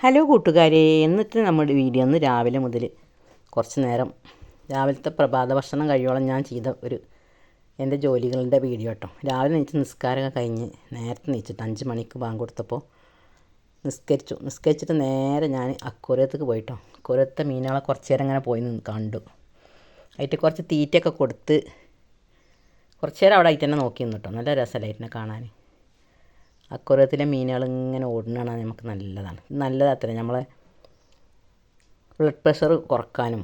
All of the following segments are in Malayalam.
ഹലോ കൂട്ടുകാരെ എന്നിട്ട് നമ്മുടെ വീഡിയോ ഒന്ന് രാവിലെ മുതൽ കുറച്ച് നേരം രാവിലത്തെ പ്രഭാത ഭക്ഷണം കഴിയോളം ഞാൻ ചെയ്ത ഒരു എന്റെ ജോലികളുടെ വീഡിയോ കേട്ടോ. രാവിലെ നീച്ച് നിസ്കാരമൊക്കെ കഴിഞ്ഞ് നേരത്തെ നീച്ചിട്ട് അഞ്ച് മണിക്ക് ബാങ്ക് കൊടുത്തപ്പോൾ നിസ്കരിച്ചു. നിസ്കരിച്ചിട്ട് നേരെ ഞാൻ അക്കൂരത്തേക്ക് പോയിട്ടോ. അക്കൂരത്തെ മീനുകളെ കുറച്ച് നേരം അങ്ങനെ പോയി നിന്ന് കണ്ടു. അതിട്ട് കുറച്ച് തീറ്റയൊക്കെ കൊടുത്ത് കുറച്ച് നേരം അവിടെ ആയിട്ട് തന്നെ നോക്കി നിന്നിട്ടോ നല്ല രസമല്ലേ അതിനെ കാണാൻ. അക്വറിയത്തിലെ മീനുകൾ ഇങ്ങനെ ഓടുന്നതാണ് നമുക്ക് നല്ലതാണ്. നല്ലതാത്ര നമ്മളെ ബ്ലഡ് പ്രഷർ കുറക്കാനും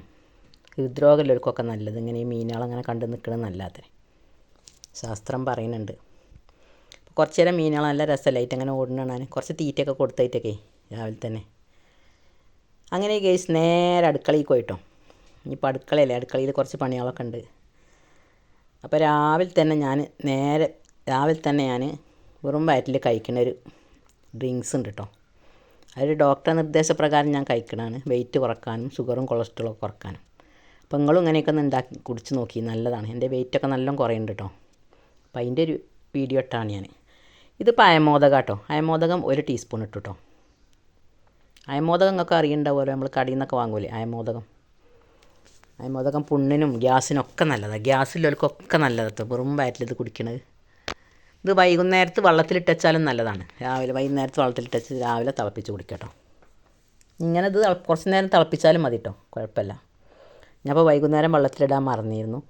ഹൃദ്രോഗമുള്ളവർക്കൊക്കെ നല്ലത്. ഇങ്ങനെ ഈ മീനുകളങ്ങനെ കണ്ട് നിൽക്കുന്നത് നല്ലതാത്രേ ശാസ്ത്രം പറയുന്നുണ്ട്. കുറച്ച് നേരം മീനുകൾ നല്ല രസമല്ലായിട്ട് അങ്ങനെ ഓടുന്നതാണ്. കുറച്ച് തീറ്റയൊക്കെ കൊടുത്തായിട്ടൊക്കെ രാവിലെ തന്നെ. അങ്ങനെ കേസ് നേരെ അടുക്കളയിൽ പോയിട്ടോ. ഇനിയിപ്പോൾ അടുക്കളയല്ലേ? അടുക്കളയിൽ കുറച്ച് പണികളൊക്കെ ഉണ്ട്. അപ്പോൾ രാവിലെ തന്നെ ഞാൻ നേരെ രാവിലെ തന്നെ ഞാൻ വെറും വയറ്റിൽ കഴിക്കുന്ന ഒരു ഡ്രിങ്ക്സ് ഉണ്ട് കേട്ടോ അതൊരു ഡോക്ടർ നിർദ്ദേശപ്രകാരം ഞാൻ കഴിക്കണതാണ്. വെയിറ്റ് കുറക്കാനും ഷുഗറും കൊളസ്ട്രോളും കുറക്കാനും. അപ്പോൾ നിങ്ങളും ഇങ്ങനെയൊക്കെ ഒന്ന് ഉണ്ടാക്കി കുടിച്ച് നോക്കി. നല്ലതാണ്. എന്റെ വെയിറ്റൊക്കെ നല്ലോണം കുറയുന്നുണ്ട് കേട്ടോ അപ്പോൾ അതിന്റെ ഒരു വീഡിയോ ഇട്ടാണ് ഞാൻ. ഇതിപ്പോൾ അയമോദകം കേട്ടോ അയമോദകം ഒരു ടീസ്പൂൺ ഇട്ടു കേട്ടോ അയമോദകം നിങ്ങൾക്ക് അറിയുണ്ടാവുമല്ലോ നമ്മൾ കടയിൽ നിന്നൊക്കെ വാങ്ങൂലേ അയമോദകം? അയമോദകം പുണ്ണിനും ഗ്യാസിനും ഒക്കെ നല്ലതാണ്. ഗ്യാസിലുള്ളവർക്കൊക്കെ നല്ലതാണ് വെറും വയറ്റിലിത് കുടിക്കണത്. ഇത് വൈകുന്നേരത്ത് വെള്ളത്തിലിട്ടച്ചാലും നല്ലതാണ്. രാവിലെ വൈകുന്നേരത്ത് വെള്ളത്തിലിട്ടച്ച് രാവിലെ തിളപ്പിച്ച് കുടിക്കട്ടോ. ഇങ്ങനെ ഇത് കുറച്ച് നേരം തിളപ്പിച്ചാലും മതി കേട്ടോ കുഴപ്പമില്ല. ഞാനിപ്പോൾ വൈകുന്നേരം വെള്ളത്തിലിടാൻ മറന്നിരുന്നു.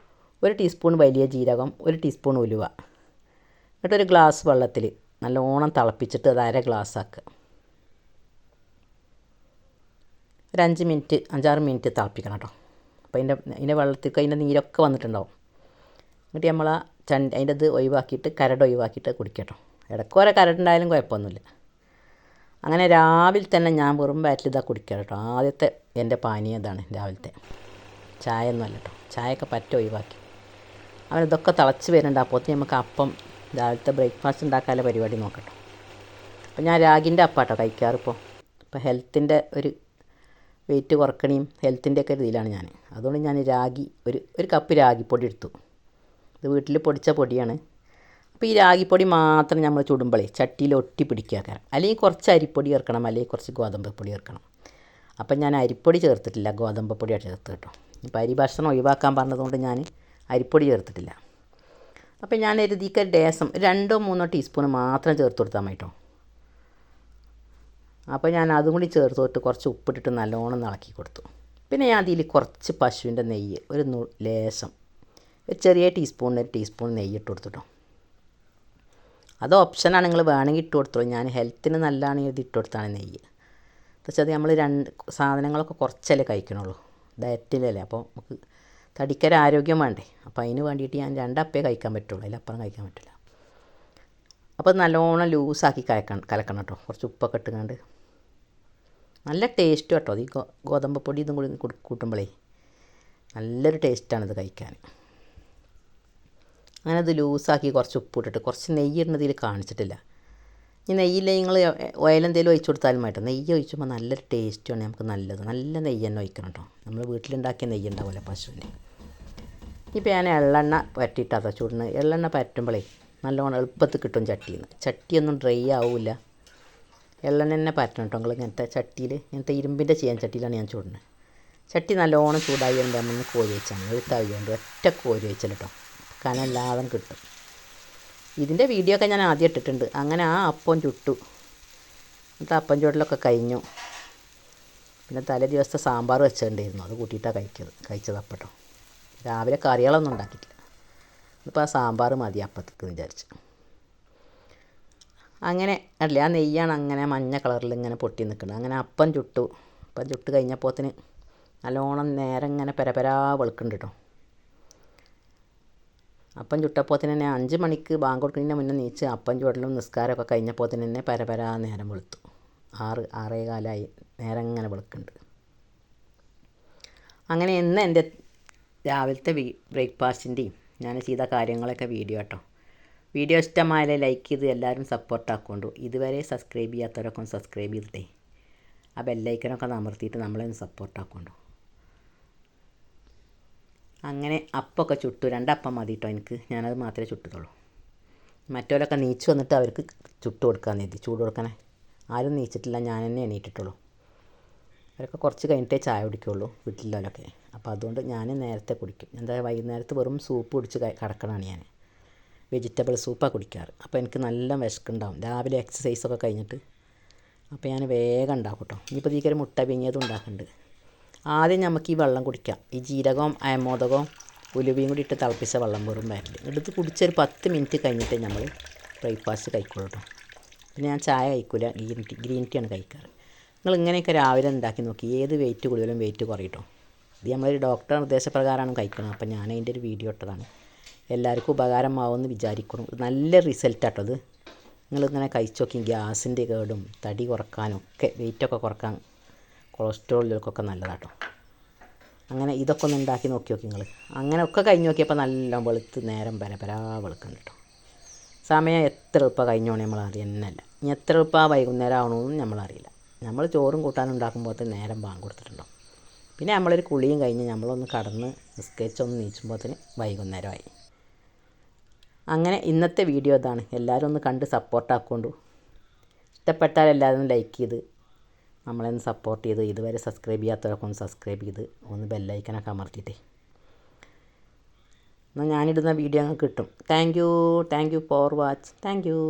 ഒരു ടീസ്പൂൺ വലിയ ജീരകം ഒരു ടീസ്പൂൺ ഉലുവ. എന്നിട്ടൊരു ഗ്ലാസ് വെള്ളത്തിൽ നല്ലോണം തിളപ്പിച്ചിട്ട് അത് അര ഗ്ലാസ് ആക്കുക ഒരു അഞ്ച് മിനിറ്റ് അഞ്ചാറ് മിനിറ്റ് തിളപ്പിക്കണം കേട്ടോ. അപ്പോൾ അതിന്റെ അതിന്റെ വെള്ളത്തിൽ അതിന്റെ നീരൊക്കെ വന്നിട്ടുണ്ടാവും. എന്നിട്ട് നമ്മൾ ആ ചണ്ടി അതിന്റെ ഇത് ഒഴിവാക്കിയിട്ട് കരട് ഒഴിവാക്കിയിട്ട് കുടിക്കട്ടോ. ഇടയ്ക്ക് ഓരോ കരടുണ്ടായാലും കുഴപ്പമൊന്നുമില്ല. അങ്ങനെ രാവിലെ തന്നെ ഞാൻ വെറും വയറ്റിൽ ഇതാ കുടിക്കാം കേട്ടോ. ആദ്യത്തെ എന്റെ പാനീയം ഇതാണ് രാവിലത്തെ. ചായ ഒന്നുമല്ല കേട്ടോ. ചായയൊക്കെ പറ്റ ഒഴിവാക്കി. അവൻ ഇതൊക്കെ തിളച്ച് വരുന്നുണ്ട്. അപ്പോൾ നമുക്ക് അപ്പം രാവിലത്തെ ബ്രേക്ക്ഫാസ്റ്റ് ഉണ്ടാക്കാനുള്ള പരിപാടി നോക്കട്ടോ. അപ്പോൾ ഞാൻ രാഗിന്റെ അപ്പാട്ടോ കഴിക്കാറിപ്പോൾ ഇപ്പോൾ. ഹെൽത്തിന്റെ ഒരു വെയിറ്റ് കുറക്കണേയും ഹെൽത്തിന്റെ ഒക്കെ ഇതിലാണ് ഞാൻ. അതുകൊണ്ട് ഞാൻ രാഗി ഒരു ഒരു കപ്പ് രാഗിപ്പൊടി എടുത്തു. ഇത് വീട്ടിൽ പൊടിച്ച പൊടിയാണ്. അപ്പോൾ ഈ രാഗിപ്പൊടി മാത്രം നമ്മൾ ചുടുമ്പോഴേ ചട്ടിയിൽ ഒട്ടി പിടിക്കുക അല്ലെങ്കിൽ കുറച്ച് അരിപ്പൊടി ചേർക്കണം അല്ലെങ്കിൽ കുറച്ച് ഗോതമ്പ് പൊടി ചേർക്കണം. അപ്പം ഞാൻ അരിപ്പൊടി ചേർത്തിട്ടില്ല ഗോതമ്പ് പൊടിയാണ് ചേർത്ത് കേട്ടോ ഇപ്പോൾ അരി ഭക്ഷണം ഒഴിവാക്കാൻ പറഞ്ഞതുകൊണ്ട് ഞാൻ അരിപ്പൊടി ചേർത്തിട്ടില്ല. അപ്പം ഞാൻ എരുതിക്ക് ഡേസം രണ്ടോ മൂന്നോ ടീസ്പൂൺ മാത്രം ചേർത്ത് കൊടുത്താൽ മതി അപ്പോൾ ഞാൻ അതും കൂടി ചേർത്ത് തൊട്ട് കുറച്ച് ഉപ്പിട്ടിട്ട് നല്ലോണം ഇളക്കി കൊടുത്തു. പിന്നെ ഞാൻ അതിൽ കുറച്ച് പശുവിന്റെ നെയ്യ് ഒരു ലേശം ഒരു ചെറിയ ടീസ്പൂണിന് ഒരു ടീസ്പൂൺ നെയ്യ് ഇട്ട് കൊടുത്തിട്ടോ. അത് ഓപ്ഷനാണ് നിങ്ങൾ വേണമെങ്കിൽ ഇട്ട് കൊടുത്തോളൂ ഞാൻ ഹെൽത്തിന് നല്ലതാണ് ഇത് ഇട്ട് കൊടുത്താണ് നെയ്യ്. വെച്ചാൽ നമ്മൾ രണ്ട് സാധനങ്ങളൊക്കെ കുറച്ചല്ലേ കഴിക്കണുള്ളൂ. ഡയറ്റിലല്ലേ അപ്പോൾ നമുക്ക് തടിക്കൊരു ആരോഗ്യം വേണ്ടേ. അപ്പോൾ അതിന് വേണ്ടിയിട്ട് ഞാൻ രണ്ടപ്പേ കഴിക്കാൻ പറ്റുള്ളൂ. അതിലപ്പുറം കഴിക്കാൻ പറ്റില്ല. അപ്പോൾ നല്ലോണം ലൂസാക്കി കലക്കണം കലക്കണം കേട്ടോ. കുറച്ച് ഉപ്പൊക്കെ ഇട്ടുകൊണ്ട് നല്ല ടേസ്റ്റ് കേട്ടോ. ഈ ഗോതമ്പ് പൊടി ഇതും കൂടി കൂട്ടുമ്പോഴേ നല്ലൊരു ടേസ്റ്റാണിത് കഴിക്കാൻ. അങ്ങനെ അത് ലൂസാക്കി കുറച്ച് ഉപ്പിട്ടിട്ട് കുറച്ച് നെയ്യ് ഇടുന്നതിൽ കാണിച്ചിട്ടില്ല. ഈ നെയ്യില്ല നിങ്ങൾ ഓയിലെന്തെങ്കിലും ഒഴിച്ചു കൊടുത്താലും മതി നെയ്യ് ഒഴിച്ചുമ്പോൾ നല്ലൊരു ടേസ്റ്റുമാണ് നമുക്ക് നല്ലത്. നല്ല നെയ്യ് തന്നെ ഒഴിക്കണം കേട്ടോ നമ്മൾ വീട്ടിലുണ്ടാക്കിയ നെയ്യ് ഉണ്ടാവില്ല പശുവിന്റെ ഇപ്പോൾ ഞാൻ എള്ളെണ്ണ പറ്റിയിട്ടാണ് ചൂടുന്നത് എള്ളെണ്ണ പറ്റുമ്പോഴേ നല്ലോണം എളുപ്പത്തിൽ കിട്ടും ചട്ടിയിൽ നിന്ന് ചട്ടിയൊന്നും ഡ്രൈ ആവില്ല എള്ളെണ്ണ തന്നെ പറ്റണം കേട്ടോ നിങ്ങൾ ഇങ്ങനത്തെ ചട്ടിയിൽ ഇങ്ങനത്തെ ഇരുമ്പിന്റെ ചെയ്യാൻ ചട്ടിയിലാണ് ഞാൻ ചൂടുന്നത് ചട്ടി നല്ലോണം ചൂടായി വരുമ്പോൾ നമ്മൾ കോരി വെച്ചാൽ ഒരു തവി കൊണ്ട് ഒറ്റ കോരി വെച്ചാൽ കേട്ടോ കനല്ലാതെ കിട്ടും. ഇതിന്റെ വീഡിയോ ഒക്കെ ഞാൻ ആദ്യം ഇട്ടിട്ടുണ്ട്. അങ്ങനെ ആ അപ്പം ചുട്ടു. എന്നിട്ട് അപ്പം ചുടലൊക്കെ കഴിഞ്ഞു. പിന്നെ തലേ ദിവസത്തെ സാമ്പാർ വെച്ചിട്ടുണ്ടായിരുന്നു അത് കൂട്ടിയിട്ടാണ് കഴിക്കത് കഴിച്ചത് അപ്പട്ടോ. രാവിലെ കറികളൊന്നും ഉണ്ടാക്കിയിട്ടില്ല. ഇപ്പോൾ ആ സാമ്പാർ മതി അപ്പത്തേക്ക് വിചാരിച്ചു. അങ്ങനെ അല്ലേ ആ നെയ്യാണ് അങ്ങനെ മഞ്ഞ കളറിൽ ഇങ്ങനെ പൊട്ടി നിൽക്കുന്നത്. അങ്ങനെ അപ്പം ചുട്ടു. അപ്പം ചുട്ട് കഴിഞ്ഞപ്പോത്തിന് നല്ലോണം നേരം ഇങ്ങനെ പരപരാ വെളുക്കുന്നുണ്ട് കേട്ടോ അപ്പം ചുട്ടപ്പോൾ തന്നെ അഞ്ച് മണിക്ക് ബാങ്ക് കൊടുക്കുന്നതിന് മുന്നേ നീച്ച് അപ്പം ചുടലും നിസ്കാരമൊക്കെ കഴിഞ്ഞപ്പോൾ തന്നെ പരപരാ നേരം വെളുത്തു. ആറ് ആറേ കാലമായി നേരം ഇങ്ങനെ വെളുക്കുന്നുണ്ട്. അങ്ങനെ ഇന്ന് എന്റെ രാവിലത്തെ വീ ബ്രേക്ക്ഫാസ്റ്റിന്റെയും ഞാൻ ചെയ്ത കാര്യങ്ങളൊക്കെ വീഡിയോ കേട്ടോ. വീഡിയോ ഇഷ്ടമായാലേ ലൈക്ക് ചെയ്ത് എല്ലാവരും സപ്പോർട്ടാക്കൊണ്ടു ഇതുവരെ സബ്സ്ക്രൈബ് ചെയ്യാത്തവരൊക്കെ ഒന്ന് സബ്സ്ക്രൈബ് ചെയ്തിട്ടേ. ആ ബെല്ലൈക്കനൊക്കെ ഒന്ന് അമർത്തിയിട്ട് നമ്മളെ ഒന്ന് സപ്പോർട്ട് ആക്കൊണ്ടു. അങ്ങനെ അപ്പമൊക്കെ ചുട്ടു. രണ്ടപ്പം മതി കേട്ടോ എനിക്ക്. ഞാനത് മാത്രമേ ചുട്ടിട്ടുള്ളൂ മറ്റവരൊക്കെ നീച്ച് വന്നിട്ട് അവർക്ക് ചുട്ട് കൊടുക്കാൻ എഴുതി ചൂട് കൊടുക്കണേ. ആരും നീച്ചിട്ടില്ല. ഞാൻ തന്നെ എണീറ്റിട്ടുള്ളൂ. അവരൊക്കെ കുറച്ച് കഴിഞ്ഞിട്ടേ ചായ കുടിക്കുള്ളൂ വീട്ടിലുള്ളവരൊക്കെ. അപ്പോൾ അതുകൊണ്ട് ഞാൻ നേരത്തെ കുടിക്കും. എന്താ വൈകുന്നേരത്ത് വെറും സൂപ്പ് കുടിച്ച് കിടക്കണതാണ് ഞാൻ. വെജിറ്റബിൾ സൂപ്പാണ് കുടിക്കാറ്. അപ്പോൾ എനിക്ക് നല്ല വിശക്കുണ്ടാവും. രാവിലെ എക്സസൈസൊക്കെ കഴിഞ്ഞിട്ട്. അപ്പോൾ ഞാൻ വേഗം ഉണ്ടാക്കും കേട്ടോ ഇനിയിപ്പോൾ ഇതിക്കൊരു മുട്ട പിഞ്ഞതും ഉണ്ടാക്കുന്നുണ്ട് ആദ്യം നമുക്ക് ഈ വെള്ളം കുടിക്കാം. ഈ ജീരകവും അയമോദകവും ഉലുവയും കൂടി ഇട്ട് തിളപ്പിച്ച വെള്ളം വെറും വരൽ എടുത്ത് കുടിച്ചൊരു പത്ത് മിനിറ്റ് കഴിഞ്ഞിട്ട് നമ്മൾ ബ്രേക്ക്ഫാസ്റ്റ് കഴിക്കുള്ളൂ കേട്ടോ പിന്നെ ഞാൻ ചായ കഴിക്കില്ല ഗ്രീൻ ടീ ഗ്രീൻ ടീയാണ് കഴിക്കാറ്. നിങ്ങൾ ഇങ്ങനെയൊക്കെ രാവിലെ ഉണ്ടാക്കി നോക്കി. ഏത് വെയിറ്റ് കൂടുതലും വെയിറ്റ് കുറയട്ടോ ഇത് നമ്മളൊരു ഡോക്ടർ നിർദ്ദേശപ്രകാരമാണ് കഴിക്കുന്നത്. അപ്പോൾ ഞാൻ അതിന്റെ ഒരു വീഡിയോ ഇട്ടതാണ്. എല്ലാവർക്കും ഉപകാരമാവുമെന്ന് വിചാരിക്കണം നല്ല റിസൾട്ടാട്ടോ ഇത് നിങ്ങളിങ്ങനെ കഴിച്ചു നോക്കി. ഗ്യാസിന്റെ കേടും തടി കുറക്കാനും ഒക്കെ വെയിറ്റൊക്കെ കുറയ്ക്കാൻ കൊളസ്ട്രോളിലൊക്കെ നല്ലതാട്ടോ. അങ്ങനെ ഇതൊക്കെ ഒന്ന് ഉണ്ടാക്കി നോക്കി നോക്കി നിങ്ങൾ അങ്ങനെ ഒക്കെ കഴിഞ്ഞ് നോക്കിയപ്പോൾ നല്ല വെളുത്ത് നേരം പരപരാ വെളുക്കുന്നുണ്ട് കേട്ടോ സമയം എത്ര എളുപ്പം കഴിഞ്ഞോണേ നമ്മൾ അറിയുന്നല്ല ഇനി എത്ര എളുപ്പം വൈകുന്നേരം ആവണമെന്നും നമ്മളറിയില്ല നമ്മൾ ചോറും കൂട്ടാനും ഉണ്ടാക്കുമ്പോഴത്തേന് നേരം ബാങ്ക് കൊടുത്തിട്ടുണ്ടോ പിന്നെ നമ്മളൊരു കുളിയും കഴിഞ്ഞ് നമ്മളൊന്ന് കടന്ന് നിസ്കരിച്ചൊന്ന് നീച്ചുമ്പോഴത്തേന് വൈകുന്നേരമായി. അങ്ങനെ ഇന്നത്തെ വീഡിയോ ഇതാണ്. എല്ലാവരും ഒന്ന് കണ്ട് സപ്പോർട്ടാക്കൊണ്ടു ഇഷ്ടപ്പെട്ടാൽ എല്ലാവരും ലൈക്ക് ചെയ്ത് നമ്മളൊന്ന് സപ്പോർട്ട് ചെയ്ത് ഇതുവരെ സബ്സ്ക്രൈബ് ചെയ്യാത്തവരൊക്കെ ഒന്ന് സബ്സ്ക്രൈബ് ചെയ്ത് ഒന്ന് ബെല്ലൈക്കനൊക്കെ അമർത്തിയിട്ടേ. എന്നാൽ ഞാനിടുന്ന വീഡിയോ അങ്ങ് കിട്ടും. Thank you thank you for watch thank you